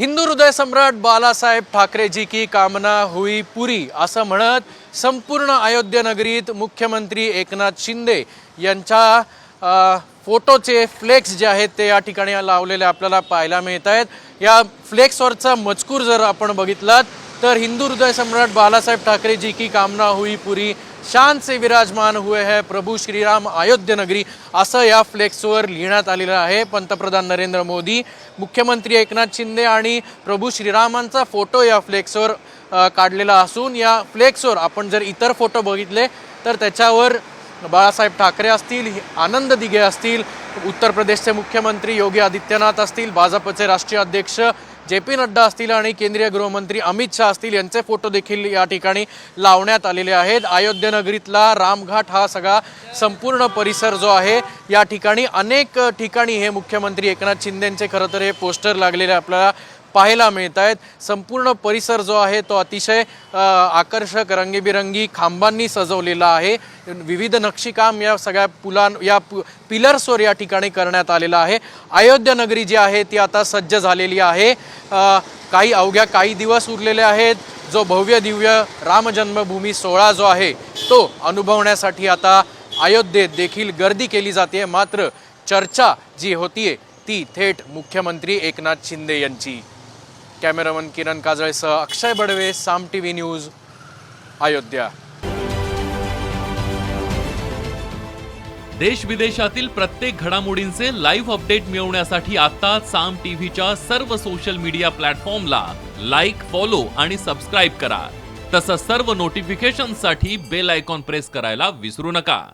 हिंदू हृदय सम्राट बालासाहेब ठाकरेजी की कामना हुई पुरी असं म्हणत संपूर्ण अयोध्या नगरीत मुख्यमंत्री एकनाथ शिंदे यांच्या फोटोचे फ्लेक्स जे आहेत ते या ठिकाणी लावलेले आपल्याला पाहायला मिळत आहेत. या फ्लेक्सवरचा मजकूर जर आपण बघितलात तर हिंदू हृदय सम्राट बालासाहेब ठाकरे जी की कामना हुई पुरी. शान से विराजमान हुए है प्रभू श्रीराम अयोध्या नगरी असं या फ्लेक्सवर लिहिण्यात आलेलं आहे पंतप्रधान नरेंद्र मोदी. मुख्यमंत्री एकनाथ शिंदे आणि प्रभू श्रीरामांचा फोटो या फ्लेक्सवर काढलेला असून या फ्लेक्सवर आपण जर इतर फोटो बघितले तर त्याच्यावर बाळासाहेब ठाकरे असतील आनंद दिघे असतील उत्तर प्रदेशचे मुख्यमंत्री योगी आदित्यनाथ असतील भाजपचे राष्ट्रीय अध्यक्ष जे पी नड्डा असतील आणि केंद्रीय गृहमंत्री अमित शहा असतील यांचे फोटो देखील या ठिकाणी लावण्यात आलेले आहेत. अयोध्यानगरीतला रामघाट हा सगळा संपूर्ण परिसर जो आहे या ठिकाणी अनेक ठिकाणी हे मुख्यमंत्री एकनाथ शिंदेंचे खरं तर हे पोस्टर लागलेले आपल्याला पाहायला मिळत आहेत संपूर्ण परिसर जो आहे तो अतिशय आकर्षक रंगीबिरंगी खांबांनी सजवलेला आहे. विविध नक्षीकाम या सगळ्या पुलां या पु पिलर्सवर या ठिकाणी करण्यात आलेलं आहे. अयोध्या नगरी जी आहे ती आता सज्ज झालेली आहे. काही अवघ्या काही दिवस उरलेले आहेत. जो भव्य दिव्य रामजन्मभूमी सोहळा जो आहे तो अनुभवण्यासाठी आता अयोध्येत देखील गर्दी केली जाते मात्र चर्चा जी होतीये ती थेट मुख्यमंत्री एकनाथ शिंदे यांची. Cameraman Kiran काजळेसह Akshay Badve Saam T V news Ayodhya. देश विदेशातील प्रत्येक घडामोडींचे लाईव्ह अपडेट मिळवण्यासाठी आता साम टीव्हीच्या सर्व सोशल मीडिया प्लॅटफॉर्मला लाईक फॉलो आणि सबस्क्राईब करा. तसंच सर्व नोटिफिकेशनसाठी बेल आयकॉन प्रेस करायला विसरू नका.